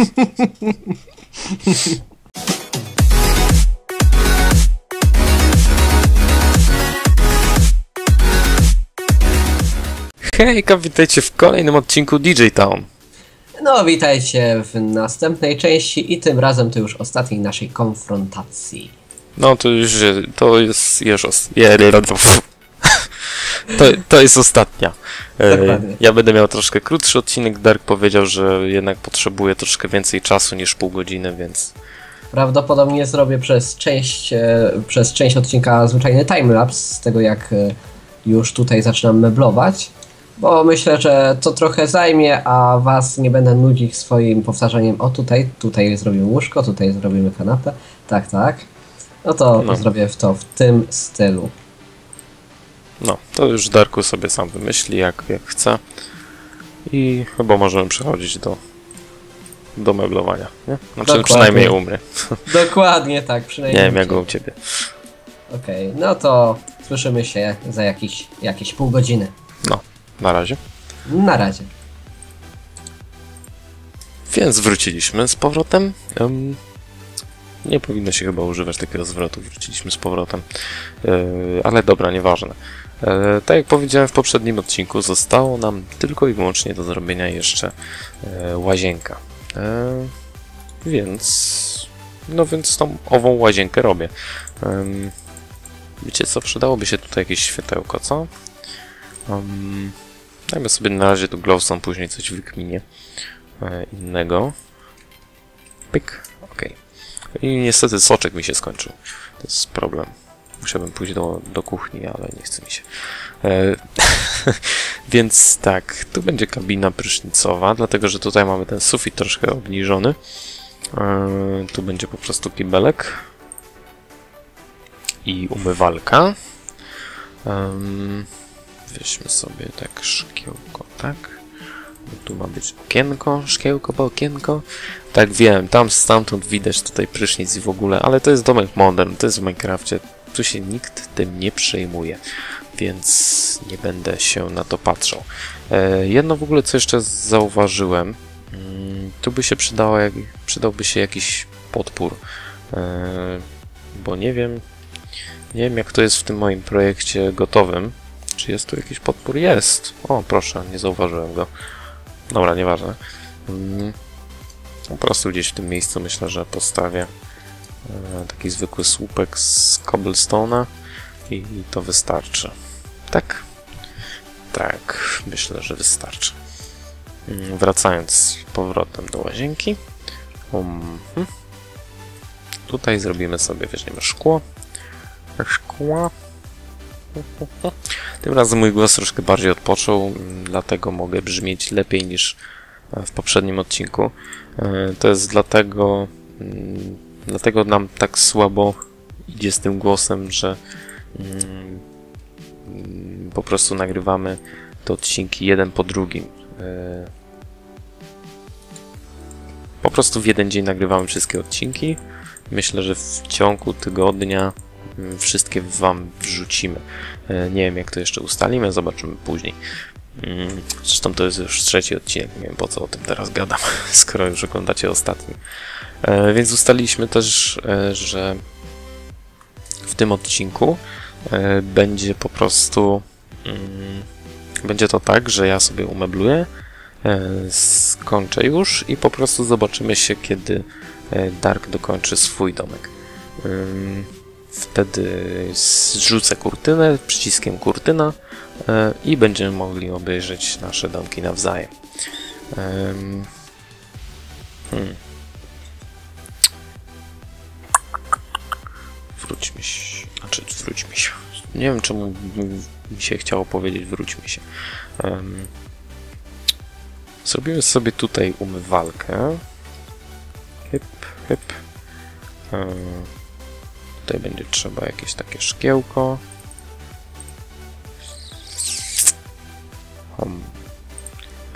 Hejka, witajcie w kolejnym odcinku DJ Town. No, witajcie w następnej części i tym razem to już ostatniej naszej konfrontacji. No to już, to jest już os- je- to, to jest ostatnia. E, Dokładnie. Ja będę miał troszkę krótszy odcinek. Dark powiedział, że jednak potrzebuje troszkę więcej czasu niż pół godziny, więc Prawdopodobnie zrobię przez część, e, przez część odcinka zwyczajny timelapse z tego jak e, już tutaj zaczynam meblować, bo myślę, że to trochę zajmie, a was nie będę nudzić swoim powtarzaniem o tutaj, tutaj zrobimy łóżko, tutaj zrobimy kanapę, tak, tak. No to No. zrobię to w tym stylu. No, to już Darku sobie sam wymyśli jak, jak chce. I chyba możemy przechodzić do, do meblowania, nie? Znaczy Dokładnie. przynajmniej u mnie. Dokładnie tak, Nie przynajmniej. wiem jak u ciebie. Okej, no to słyszymy się za jakieś, jakieś pół godziny. No, na razie. Na razie. Więc wróciliśmy z powrotem. Em, nie powinno się chyba używać takiego zwrotu. Wróciliśmy z powrotem. E, ale dobra, nieważne. E, tak jak powiedziałem w poprzednim odcinku, zostało nam tylko i wyłącznie do zrobienia jeszcze e, łazienka. E, więc. No więc tą ową łazienkę robię. Wiecie co? Przydałoby się tutaj jakieś światełko, co? Um, dajmy sobie na razie tu glowstone, później coś wykminie innego. Pyk, ok. I niestety soczek mi się skończył. To jest problem. Musiałbym pójść do, do kuchni, ale nie chce mi się. E, więc tak, tu będzie kabina prysznicowa, dlatego że tutaj mamy ten sufit troszkę obniżony. E, tu będzie po prostu kibelek i umywalka. Um, weźmy sobie tak szkiełko, tak. Tu ma być okienko, szkiełko po okienko. Tak wiem, tam stamtąd widać tutaj prysznic i w ogóle, ale to jest domek modern, to jest w Minecrafcie. Tu się nikt tym nie przejmuje, więc nie będę się na to patrzał. E, jedno w ogóle, co jeszcze zauważyłem, mm, tu by się przydało, przydałby się jakiś podpór, e, bo nie wiem, nie wiem jak to jest w tym moim projekcie gotowym. Czy jest tu jakiś podpór? Jest! O, proszę, nie zauważyłem go. Dobra, nieważne. Mm, Po prostu gdzieś w tym miejscu myślę, że postawię taki zwykły słupek z cobblestone'a i, to wystarczy. Tak? Tak, myślę, że wystarczy. Mm, Wracając z powrotem do łazienki. Um. Tutaj zrobimy sobie, weźmiemy szkło. Szkła. Tym razem mój głos troszkę bardziej odpoczął, mm, dlatego mogę brzmieć lepiej niż e, w poprzednim odcinku. E, To jest dlatego, mm, dlatego nam tak słabo idzie z tym głosem, że mm, po prostu nagrywamy te odcinki jeden po drugim. E, Po prostu w jeden dzień nagrywamy wszystkie odcinki. Myślę, że w ciągu tygodnia mm, wszystkie Wam wrzucimy. E, Nie wiem, jak to jeszcze ustalimy, zobaczymy później. Mm, Zresztą to jest już trzeci odcinek, nie wiem po co o tym teraz gadam, skoro już oglądacie ostatni. E, Więc ustaliliśmy też, e, że w tym odcinku e, będzie po prostu. mm, Będzie to tak, że ja sobie umebluję, skończę już i po prostu zobaczymy się, kiedy Dark dokończy swój domek. Wtedy zrzucę kurtynę przyciskiem kurtyna e, i będziemy mogli obejrzeć nasze domki nawzajem. Em, hmm. Wróćmy się. Znaczy, wróćmy się. Nie wiem, czemu mi się chciało powiedzieć wróćmy się. Zrobimy sobie tutaj umywalkę. Hyp, hyp. Tutaj będzie trzeba jakieś takie szkiełko. Hmm.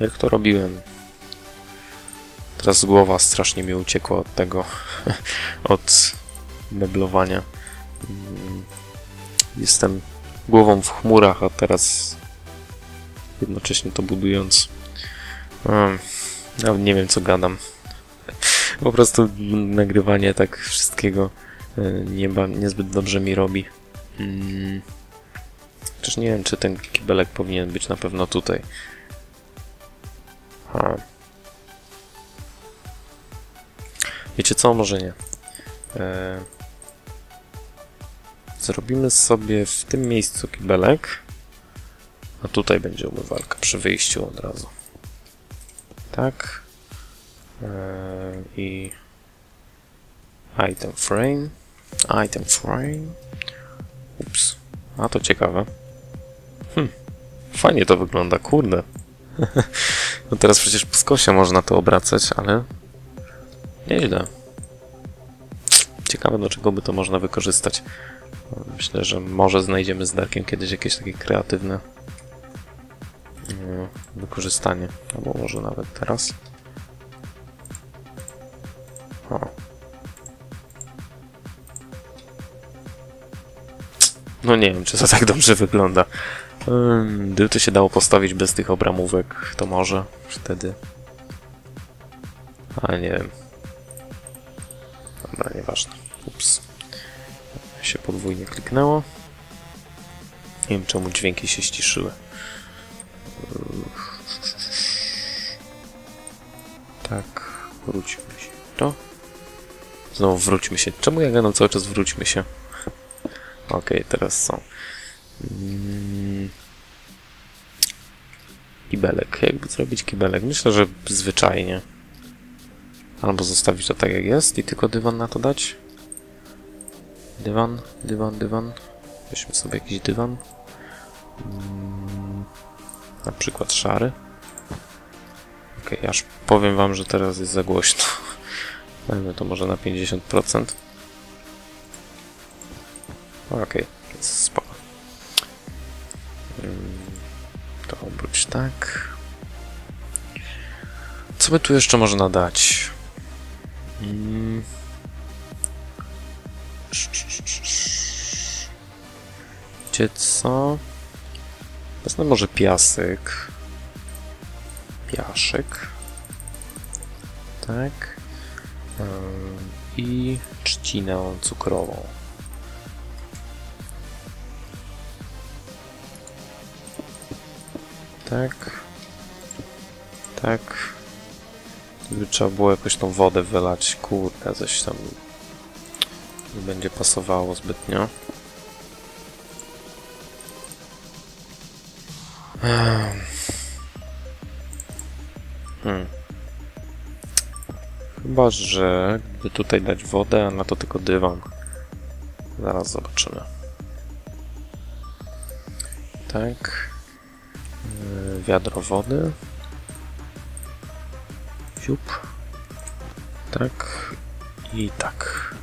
Jak to robiłem? Teraz głowa strasznie mi uciekła od tego, od meblowania. Mm, Jestem głową w chmurach, a teraz jednocześnie to budując. Hmm. Nawet nie wiem co gadam. po prostu nagrywanie tak wszystkiego nie ba- niezbyt dobrze mi robi. Mm. Chociaż nie wiem, czy ten kibelek powinien być na pewno tutaj. Ha. Wiecie co? Może nie. E... Zrobimy sobie w tym miejscu kibelek. A tutaj będzie umywalka przy wyjściu od razu. Tak. E... I item frame. Item frame. Ups. A to ciekawe. Hm. Fajnie to wygląda, kurde. no teraz przecież po skosie można to obracać, ale nieźle. Ciekawe do czego by to można wykorzystać. Myślę, że może znajdziemy z Darkiem kiedyś jakieś takie kreatywne mm, wykorzystanie. Albo może nawet teraz. O. No nie wiem, czy to tak dobrze wygląda. Gdyby to się dało postawić bez tych obramówek, to może wtedy. Ale nie wiem. Dobra, nieważne. Ups. Się podwójnie kliknęło. Nie wiem czemu dźwięki się ściszyły. Tak, wróćmy się. To. Znowu wróćmy się. Czemu ja gadam cały czas wróćmy się? Okej, teraz są. Mm. Kibelek. Jakby zrobić kibelek? Myślę, że zwyczajnie. Albo zostawić to tak jak jest i tylko dywan na to dać. Dywan, dywan, dywan. Weźmy sobie jakiś dywan. Mm. Na przykład szary. Okej, aż powiem wam, że teraz jest za głośno. Dajmy to może na 50%. Okej, jest spoko. To obróć tak. Co by tu jeszcze można dać? Mm. Co? Wezmę może piasek. Piaszek. Tak. I trzcinę cukrową. Tak. Tak. Gdyby trzeba było jakoś tą wodę wylać. Kurde, coś tam nie będzie pasowało zbytnio. Ehm. Hmm. Chyba, że gdyby tutaj dać wodę, a na to tylko dywan. Zaraz zobaczymy. Tak. Wiadro wody. Siup. Tak. I tak.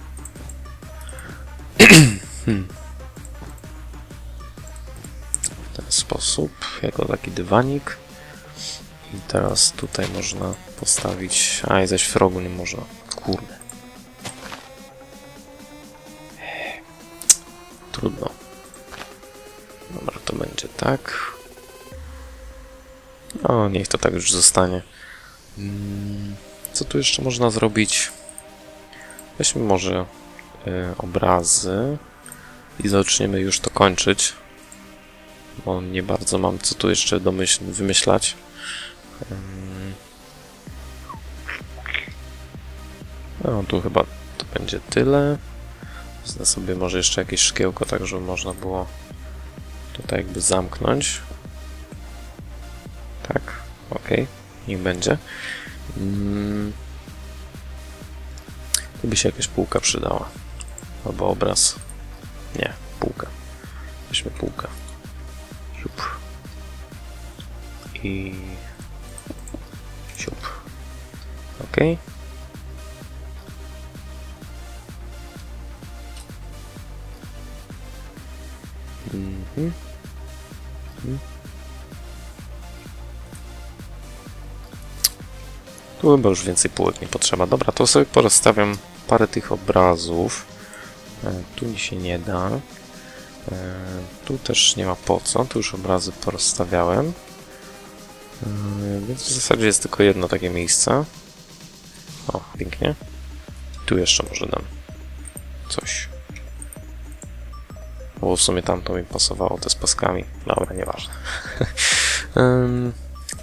W ten sposób, jako taki dywanik. I teraz tutaj można postawić... A, i zaś w rogu nie można. Kurde. Trudno. Dobra, to będzie tak. O, niech to tak już zostanie. Co tu jeszcze można zrobić? Weźmy może y, obrazy i zaczniemy już to kończyć. Bo nie bardzo mam co tu jeszcze wymyślać. Ym. No, tu chyba to będzie tyle. Wezmę sobie może jeszcze jakieś szkiełko, tak żeby można było tutaj jakby zamknąć. Tak, ok, niech będzie. Mm. Tu by się jakaś półka przydała. Albo obraz. Nie, półka. Weźmy półkę. Siup. I... Siup. Ok. Mhm. Mhm. Tu chyba już więcej półek nie potrzeba. Dobra, to sobie porozstawiam parę tych obrazów. E, Tu mi się nie da. E, Tu też nie ma po co. Tu już obrazy porozstawiałem. E, Więc w zasadzie jest tylko jedno takie miejsce. O, pięknie. Tu jeszcze może dam coś. Bo w sumie tamto mi pasowało, te z paskami. Dobra, nieważne. um,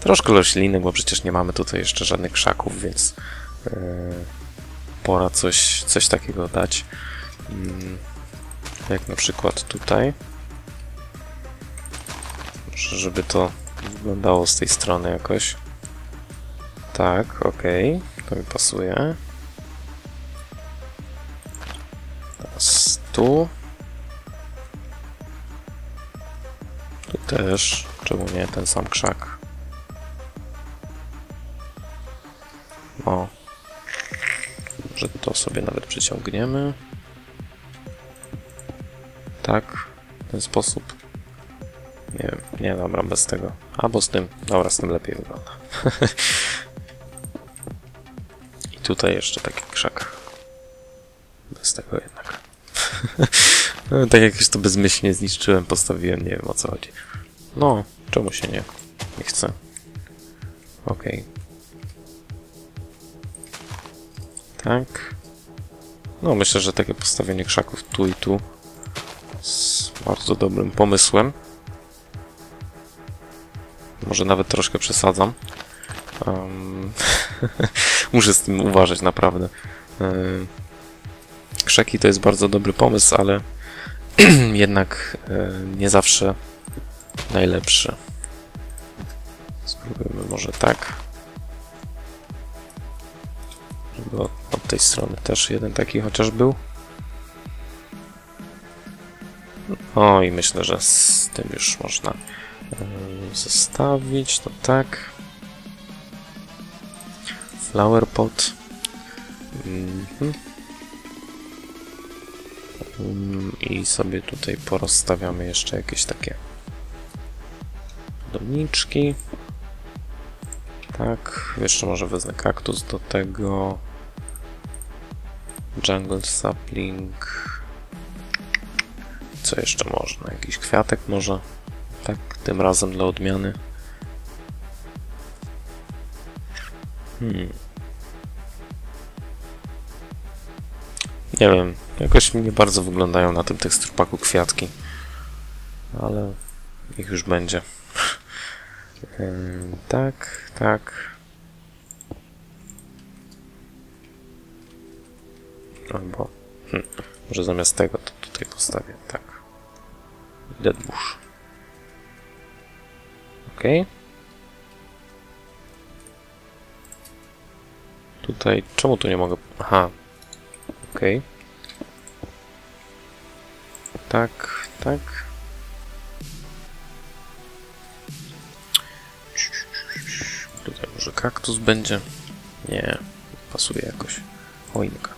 troszkę rośliny, bo przecież nie mamy tutaj jeszcze żadnych krzaków, więc yy, pora coś, coś takiego dać. Mm, jak na przykład tutaj. Może, żeby to wyglądało z tej strony jakoś. Tak, okej. To mi pasuje. Teraz tu. Tu też. Czemu nie ten sam krzak? Sobie nawet przyciągniemy. Tak. W ten sposób. Nie wiem. Nie, dobra, bez tego. Albo z tym. Dobra, z tym lepiej wygląda. I tutaj jeszcze taki krzak. Bez tego jednak. no, tak jakś to bezmyślnie zniszczyłem, postawiłem, nie wiem o co chodzi. No, czemu się nie, nie chce? Okej. Tak. No, myślę, że takie postawienie krzaków tu i tu jest bardzo dobrym pomysłem. Może nawet troszkę przesadzam. Um, muszę z tym uważać naprawdę. Krzaki to jest bardzo dobry pomysł, ale jednak nie zawsze najlepszy. Spróbujmy może tak. Żeby od, od tej strony też jeden taki chociaż był. O, i myślę, że z tym już można zostawić, to tak. Flower pot. Mhm. Mm, I sobie tutaj porozstawiamy jeszcze jakieś takie doniczki. Tak, jeszcze może wezmę kaktus do tego. Jungle sapling. Co jeszcze można? Jakiś kwiatek może? Tak, tym razem dla odmiany. Hmm. Nie wiem, jakoś nie bardzo wyglądają na tym teksturpaku kwiatki. Ale ich już będzie. Tak, tak. Albo... Hmm, może zamiast tego to tutaj postawię, tak. Deadbush. Ok. Tutaj, czemu tu nie mogę... Aha. Ok. Tak, tak. Tutaj może kaktus będzie? Nie, pasuje jakoś. Choinka.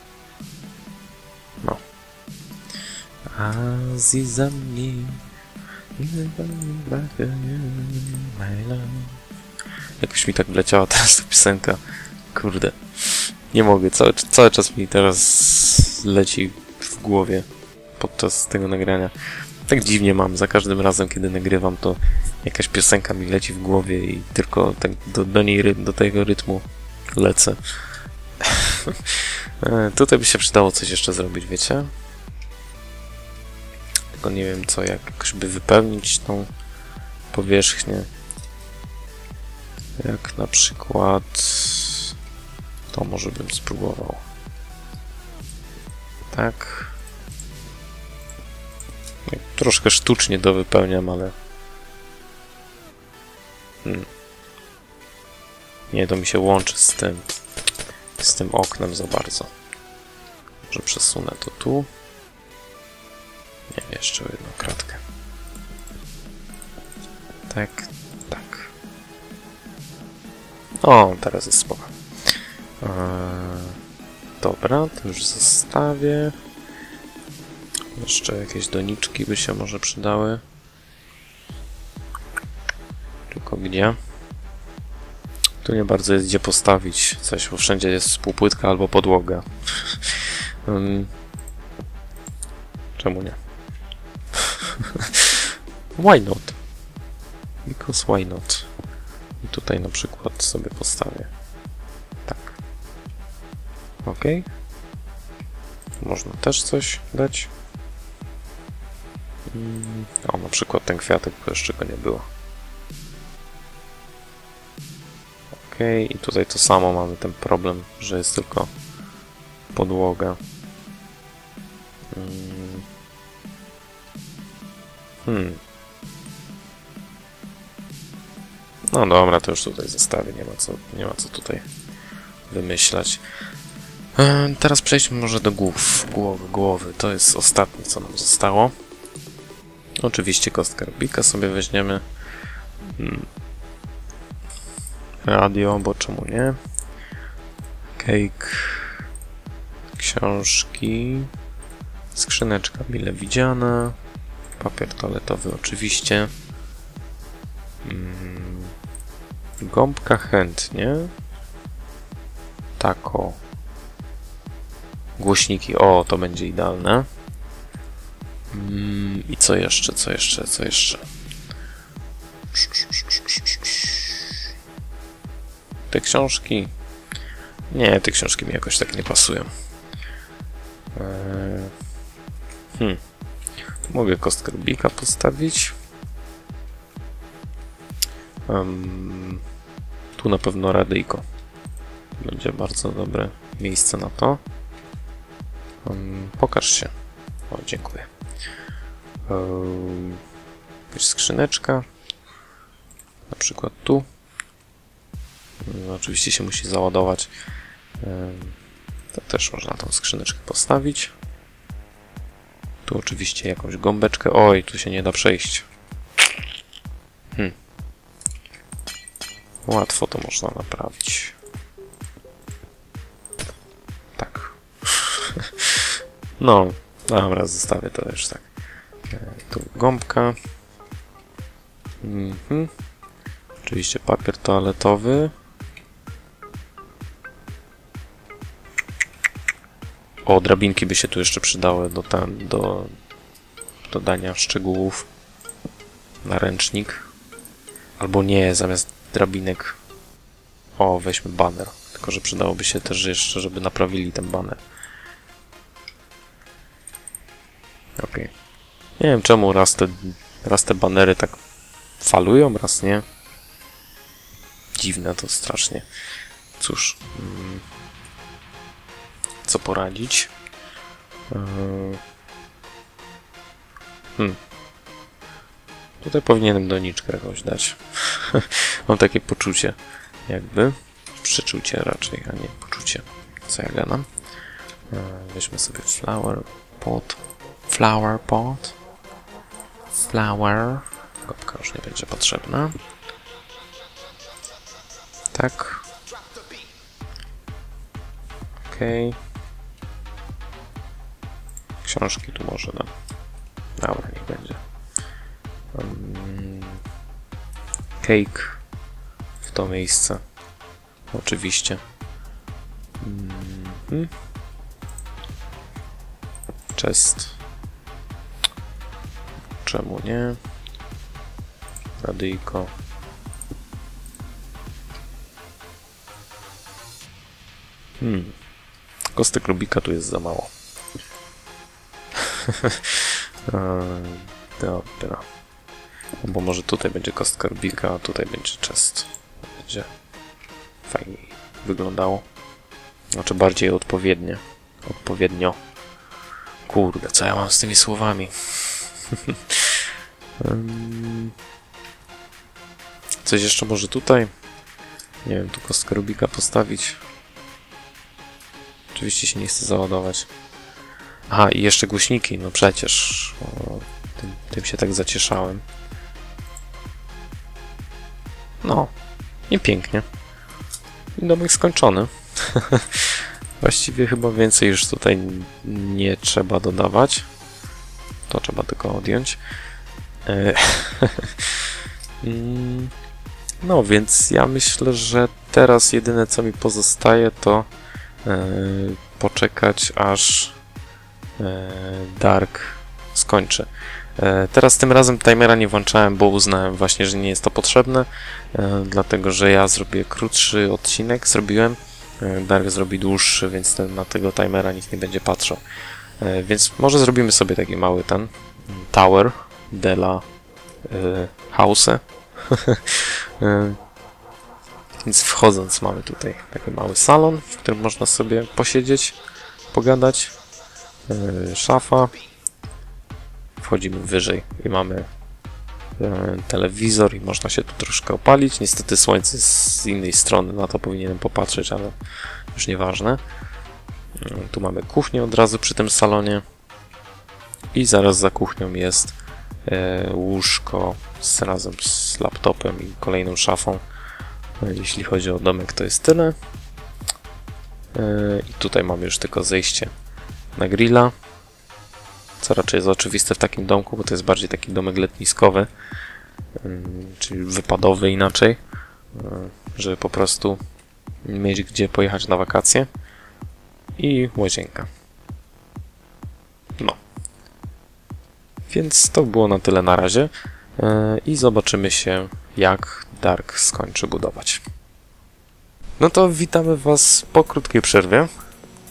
Azizami. Jakoś mi tak wleciała teraz ta piosenka. Kurde. Nie mogę. Cały, cały czas mi teraz leci w głowie podczas tego nagrania. Tak dziwnie mam. Za każdym razem, kiedy nagrywam, to jakaś piosenka mi leci w głowie i tylko tak do, do niej, do tego rytmu lecę. Tutaj by się przydało coś jeszcze zrobić, wiecie? Tylko nie wiem co, jak jakoś by wypełnić tą powierzchnię. Jak na przykład to może bym spróbował. Tak. Troszkę sztucznie to wypełniam, ale... Hmm. Nie, to mi się łączy z tym, z tym oknem za bardzo. Może przesunę to tu. Nie, jeszcze jedną kratkę. Tak, tak. O, teraz jest spoko. Eee, dobra, to już zostawię. Jeszcze jakieś doniczki by się może przydały. Tylko gdzie? Tu nie bardzo jest gdzie postawić coś, bo wszędzie jest półpłytka albo podłoga. czemu nie? why not? Because why not? I tutaj na przykład sobie postawię. Tak. Ok. Można też coś dać. Mm, O, na przykład ten kwiatek, bo jeszcze go nie było. Ok, i tutaj to samo mamy ten problem, że jest tylko podłoga. Hmm. No dobra, to już tutaj zostawię, nie ma co, nie ma co tutaj wymyślać. E, Teraz przejdźmy może do głów, głowy, głowy. To jest ostatnie, co nam zostało. Oczywiście kostkę Rubika sobie weźmiemy. Mm. Radio, bo czemu nie? Cake. Książki. Skrzyneczka mile widziana. Papier toaletowy oczywiście. Mm. Gąbka chętnie. Tako. Głośniki. O, to będzie idealne. Mm, I co jeszcze, co jeszcze, co jeszcze? Te książki. Nie, te książki mi jakoś tak nie pasują. Eee, Hmm. Mogę kostkę Rubika postawić. Em, tu na pewno radyjko. Będzie bardzo dobre miejsce na to. Em, pokaż się. O, dziękuję. Em, Jakaś skrzyneczka. Na przykład tu. Oczywiście się musi załadować. To też można tą skrzyneczkę postawić. Tu oczywiście jakąś gąbeczkę. Oj, tu się nie da przejść. Hmm. Łatwo to można naprawić. Tak. no, dobra, zostawię to już tak. E, Tu gąbka. Mhm. Oczywiście papier toaletowy. O, drabinki by się tu jeszcze przydały do, ten, do dodania szczegółów na ręcznik. Albo nie, zamiast drabinek. O, weźmy banner. Tylko, że przydałoby się też jeszcze, żeby naprawili ten banner. Okej. Nie wiem czemu raz te, raz te banery tak falują, raz nie. Dziwne to strasznie. Cóż. Mm, co poradzić? Yy, Hmm. Tutaj powinienem doniczkę jakąś dać. Mam takie poczucie, jakby. Przeczucie raczej, a nie poczucie. Co ja gadam? Yy, Weźmy sobie flower pot. Flower pot. Flower. Gąbka już nie będzie potrzebna. Tak. Okej. Książki tu może dam. Dobra, niech będzie. Cake w to miejsce. Oczywiście. Mhm. Chest. Czemu nie? Radyjko. Hmm. Kostek Rubika tu jest za mało. Eee, Dobra. Bo może tutaj będzie kostka Rubika, a tutaj będzie chest. Będzie fajniej wyglądało. Znaczy bardziej odpowiednie. Odpowiednio. Kurde, co ja mam z tymi słowami? Em, Coś jeszcze może tutaj? Nie wiem, tu kostkę Rubika postawić. Oczywiście się nie chce załadować. Aha, i jeszcze głośniki, no przecież. Tym, tym się tak zacieszałem. No, i pięknie. I domek skończony. Właściwie chyba więcej już tutaj nie trzeba dodawać. To trzeba tylko odjąć. E, mm, No, więc ja myślę, że teraz jedyne co mi pozostaje to e, poczekać aż Dark skończy. E, Teraz tym razem timera nie włączałem, bo uznałem właśnie, że nie jest to potrzebne, e, dlatego że ja zrobię krótszy odcinek, zrobiłem E, Dark zrobi dłuższy, więc na tego timera nikt nie będzie patrzył. E, Więc może zrobimy sobie taki mały ten mm, tower della y, house. E, Więc wchodząc mamy tutaj taki mały salon, w którym można sobie posiedzieć, pogadać. E, Szafa. Wchodzimy wyżej i mamy e, telewizor i można się tu troszkę opalić. Niestety słońce z innej strony, na to powinienem popatrzeć, ale już nieważne. E, Tu mamy kuchnię od razu przy tym salonie. I zaraz za kuchnią jest e, łóżko z, razem z laptopem i kolejną szafą. E, Jeśli chodzi o domek, to jest tyle. I tutaj mamy już tylko zejście na grilla. Co raczej jest oczywiste w takim domku, bo to jest bardziej taki domek letniskowy, ym, czyli wypadowy inaczej, y, żeby po prostu mieć gdzie pojechać na wakacje. I łazienka. No. Więc to było na tyle na razie. y, I zobaczymy się, jak Dark skończy budować. No to witamy Was po krótkiej przerwie.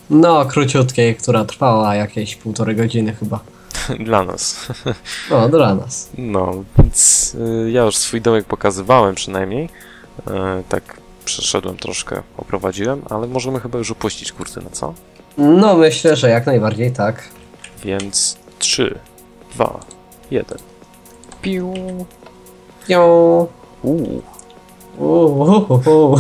No, króciutkiej, która trwała jakieś półtorej godziny chyba. Dla nas. No, dla nas. No, więc y, ja już swój dołek pokazywałem przynajmniej. Y, tak przeszedłem troszkę, oprowadziłem, ale możemy chyba już opuścić kurtynę, co? No, myślę, że jak najbardziej tak. Więc 3, 2, 1. Piu. Pią. Uuu. Uhuhuhu.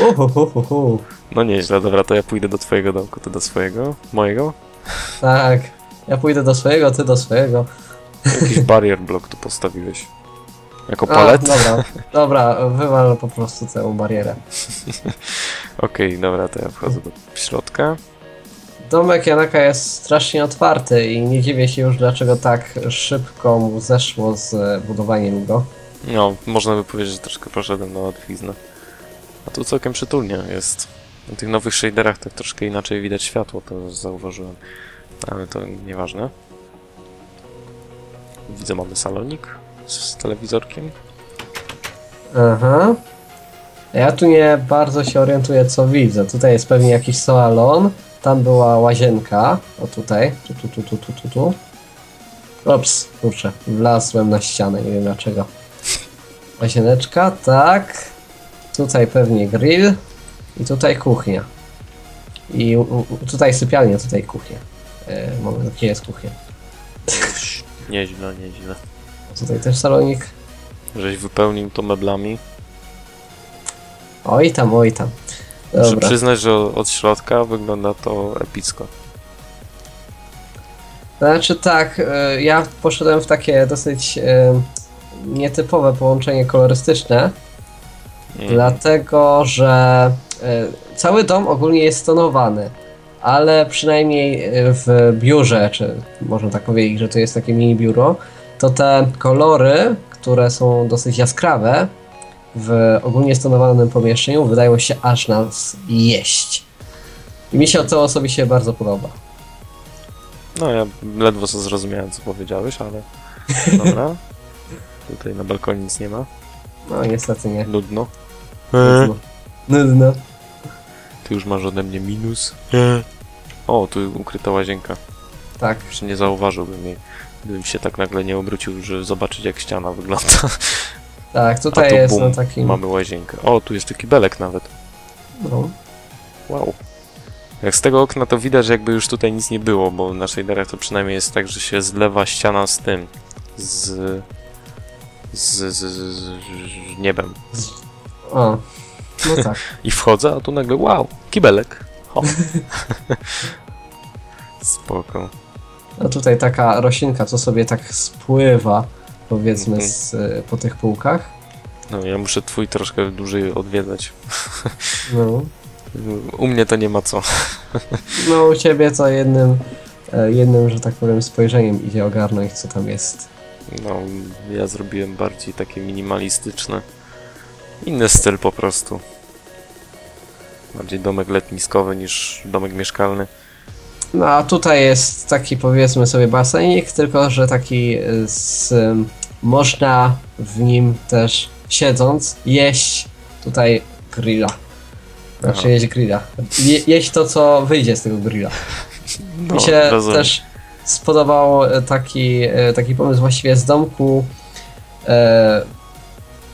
Uhuhuhu. No nieźle, dobra, to ja pójdę do twojego domku, ty do swojego, mojego. Tak. Ja pójdę do swojego, ty do swojego. Jakiś barrier block tu postawiłeś. Jako A, palet? dobra, dobra, wywal po prostu całą barierę. Okej, dobra, to ja wchodzę do środka. Domek Janaka jest strasznie otwarty i nie dziwię się już dlaczego tak szybko mu zeszło z budowaniem go. No, można by powiedzieć, że troszkę poszedłem na łatwiznę. A tu całkiem przytulnie jest. Na tych nowych shaderach tak troszkę inaczej widać światło, to zauważyłem. Ale to nieważne. Widzę, mamy salonik z telewizorkiem. Aha. Ja tu nie bardzo się orientuję co widzę. Tutaj jest pewnie jakiś salon. Tam była łazienka. O tutaj. Tu, tu, tu, tu, tu, tu, tu. Ops, kurczę. Wlazłem na ścianę, nie wiem dlaczego. Łazieneczka, tak. Tutaj pewnie grill. I tutaj kuchnia. I u, u, tutaj sypialnia, tutaj kuchnia. E, moment, gdzie jest kuchnia? Nieźle, nieźle. Tutaj też salonik. Żeś wypełnił to meblami. Oj tam, oj tam. Muszę Dobra. przyznać, że od środka wygląda to epicko. Znaczy tak, y, ja poszedłem w takie dosyć y, nietypowe połączenie kolorystyczne, Mm. dlatego że cały dom ogólnie jest tonowany, ale przynajmniej y, w biurze, czy można tak powiedzieć, że to jest takie mini biuro, to te kolory, które są dosyć jaskrawe w ogólnie stonowanym pomieszczeniu wydają się aż nas jeść. I mi się to osobiście bardzo podoba. No ja ledwo co zrozumiałem, co powiedziałeś, ale dobra. Tutaj na balkonie nic nie ma. No niestety nie. Nudno. Nudno. Nudno. Ty już masz ode mnie minus. O, tu ukryta łazienka. Tak. Jeszcze nie zauważyłbym jej, gdybym się tak nagle nie obrócił, żeby zobaczyć jak ściana wygląda. Tak, A tutaj tu jest bum, na takim. mamy łazienkę. O, tu jest taki belek nawet. No. Wow. Jak z tego okna to widać, że jakby już tutaj nic nie było, bo na shaderach to przynajmniej jest tak, że się zlewa ściana z tym. Z... Z, z, z, z, z niebem. O. No tak. I wchodzę, a tu nagle wow, kibelek. Spoko. A tutaj taka roślinka, co sobie tak spływa, powiedzmy, Mhm. z, y, po tych półkach. No ja muszę twój troszkę dłużej odwiedzać. No. U mnie to nie ma co. No u ciebie to jednym, e, jednym, że tak powiem, spojrzeniem idzie ogarnąć, co tam jest. No, ja zrobiłem bardziej takie minimalistyczne. Inny styl po prostu. Bardziej domek letniskowy niż domek mieszkalny. No a tutaj jest taki, powiedzmy sobie, basenik, tylko że taki y, z... można w nim też siedząc jeść tutaj grilla. Znaczy Aha. jeść grilla. Je, jeść to, co wyjdzie z tego grilla. No, Mi się rozumiem. też spodobał e, taki, e, taki pomysł właściwie z domku, e,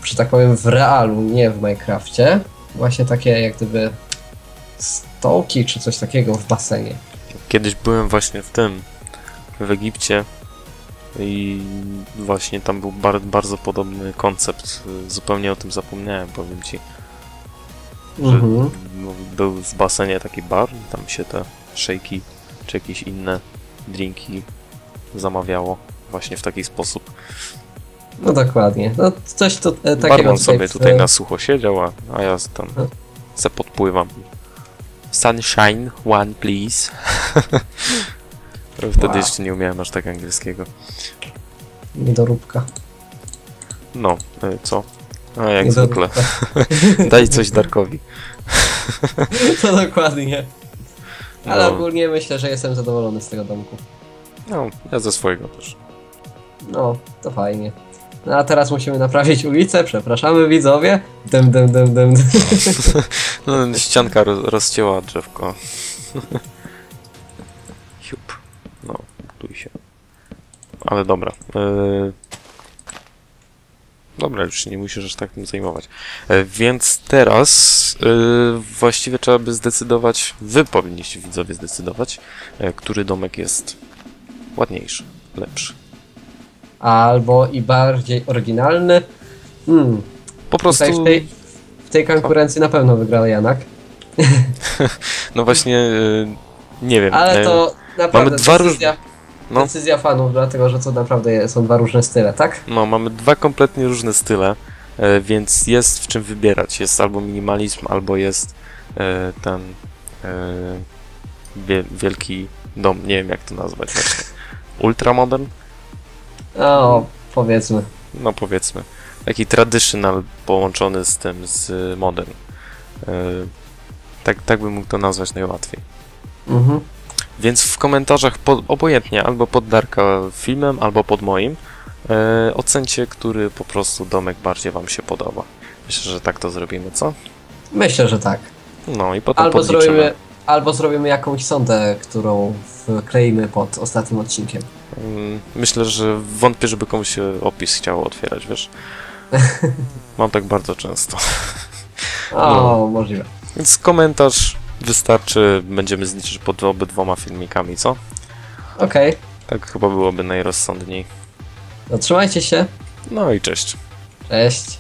że tak powiem, w realu, nie w Minecrafcie. Właśnie takie jak gdyby stołki czy coś takiego w basenie. Kiedyś byłem właśnie w tym, w Egipcie i właśnie tam był bar bardzo podobny koncept. Zupełnie o tym zapomniałem, powiem ci. Mhm. był w basenie taki bar, tam się te szejki czy jakieś inne drinki zamawiało właśnie w taki sposób. No dokładnie. No coś tu, e, takiego Barman sobie w- tutaj na sucho siedział, a, a ja tam se podpływam. Sunshine, one please. Wtedy Wow. jeszcze nie umiałem aż tak angielskiego. Niedoróbka. No, y, co? A jak zwykle. Daj coś Darkowi. To dokładnie. Ale No. ogólnie myślę, że jestem zadowolony z tego domku. No, ja ze swojego też. No, to fajnie. No a teraz musimy naprawić ulicę, przepraszamy widzowie. Dym, dym, dym, dym. dym. No, ścianka roz, rozcięła drzewko. Siup. No, tuj się. Ale dobra. y, Dobra, już nie musisz aż tak tym zajmować. E, Więc teraz y, właściwie trzeba by zdecydować, wy powinniście widzowie zdecydować, e, który domek jest ładniejszy, lepszy. Albo i bardziej oryginalny. Hmm, Po prostu, tutaj w tej, konkurencji na pewno wygrał Janak. no właśnie, y, nie wiem. Ale e, to naprawdę mamy dwa decyzja, no. decyzja fanów, dlatego że to naprawdę są dwa różne style, tak? No, mamy dwa kompletnie różne style, e, więc jest w czym wybierać. Jest albo minimalizm, albo jest ten wie, wielki dom, nie wiem jak to nazwać właśnie. Ultramodern? No, powiedzmy. No powiedzmy. Taki traditional połączony z tym, z modern. E, tak, tak bym mógł to nazwać najłatwiej. Mhm. Więc w komentarzach pod, obojętnie, albo pod Darka filmem, albo pod moim, e, ocencie, który po prostu domek bardziej Wam się podoba. Myślę, że tak to zrobimy, co? Myślę, że tak. No i potem Albo podliczymy. zrobimy, albo zrobimy jakąś sondę, którą wkleimy pod ostatnim odcinkiem. Mm, Myślę, że wątpię, żeby komuś się opis chciało otwierać, wiesz? Mam tak bardzo często. O, No. możliwe. Więc komentarz wystarczy, będziemy zliczyć pod obydwoma filmikami, co? Okej, Tak chyba byłoby najrozsądniej. no trzymajcie się. No i cześć. Cześć.